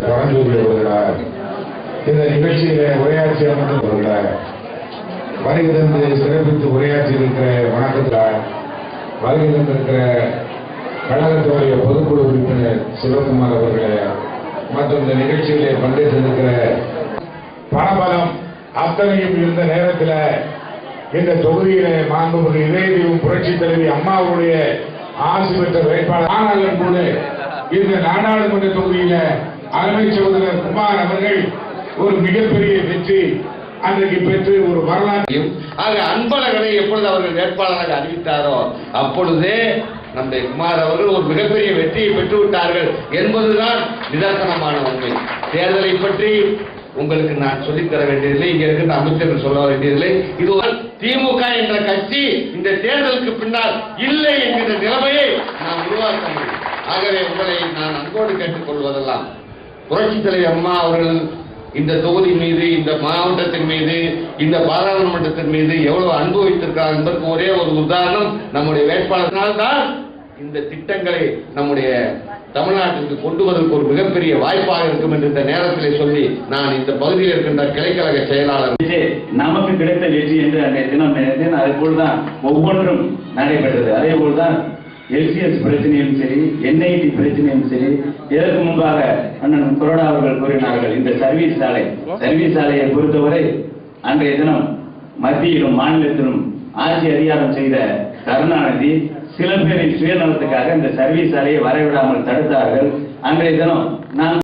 பரஞ்சோதி அவர்களால் இந்த நிகழ்ச்சியில உரையாற்றிய மட்டும் வருகிறார் வருகிறந்து சிறப்பித்து உரையாற்றி இருக்கிற வணக்கத்தார் வருகிறந்திருக்கிற கழகத்துடைய பொதுக்குழு உறுப்பினர் சிவகுமார் அவர்களே மற்றும் இந்த நிகழ்ச்சியிலே பங்கேற்றிருக்கிற பணபலம் அத்தனையும் இருந்த நேரத்தில் இந்த தொகுதியிலே மாண்புமிகு இதயதீவும் புரட்சி தலைவி அம்மாவுடைய ஆசி பெற்ற வேட்பாளர் ஆனால் என்று இந்த நாடாளுமன்ற தொகுதியில அருமை சகோதரர் குமார் அவர்கள் ஒரு மிகப்பெரிய வெற்றி அன்றைக்கு பெற்று ஒரு வரலாற்றையும் ஆக அன்பழகனை எப்பொழுது அவர்கள் வேட்பாளராக அறிவித்தாரோ அப்பொழுதே நம்முடைய குமார் அவர்கள் ஒரு மிகப்பெரிய வெற்றியை பெற்று விட்டார்கள் என்பதுதான் நிதர்சனமான உண்மை. தேர்தலை பற்றி உங்களுக்கு நான் சொல்லித் தர வேண்டியதில்லை இங்க இருக்கின்ற அமைச்சர்கள் சொல்ல வேண்டியதில்லை. இது ஒரு திமுக என்ற கட்சி இந்த தேர்தலுக்கு பின்னால் இல்லை என்கிற நிலைமையை நாம் உருவாக்க முடியும். ஆகவே உங்களை நான் அன்போடு கேட்டுக்கொள்வதெல்லாம் புரட்சி தலைவர் அம்மா அவர்கள் இந்த தொகுதி மீது இந்த மாவட்டத்தின் மீது இந்த பாராளுமன்றத்தின் மீது எவ்வளவு அன்பு வைத்திருக்கிறார் என்பதற்கு ஒரே ஒரு உதாரணம் நம்முடைய வேட்பாளர்களால் தான் இந்த திட்டங்களை நம்முடைய தமிழ்நாட்டிற்கு கொண்டு வருவதற்கு ஒரு மிகப்பெரிய வாய்ப்பாக இருக்கும் என்று இந்த நேரத்தில் சொல்லி நான் இந்த பகுதியில் இருக்கின்ற கிளைக்கழக செயலாளர் நமக்கு கிடைத்த வெற்றி என்று அன்றைய தினம் நினைத்தேன் அதே போல்தான் ஒவ்வொன்றும் நடைபெற்றது. அதே போல்தான் எல்சிஎஸ் பிரச்சனையும் சரி என்ஐடி பிரச்சனையும் சரி இதற்கு முன்பாக அண்ணன் கொரோனா அவர்கள் கூறினார்கள் இந்த சர்வீஸ் சாலை சர்வீஸ் சாலையை பொறுத்தவரை அன்றைய தினம் மத்தியிலும் மாநிலத்திலும் ஆட்சி அதிகாரம் செய்த கருணாநிதி சில பேரின் சுயநலத்துக்காக இந்த சர்வீஸ் சாலையை வரவிடாமல் தடுத்தார்கள். அன்றைய தினம் நான்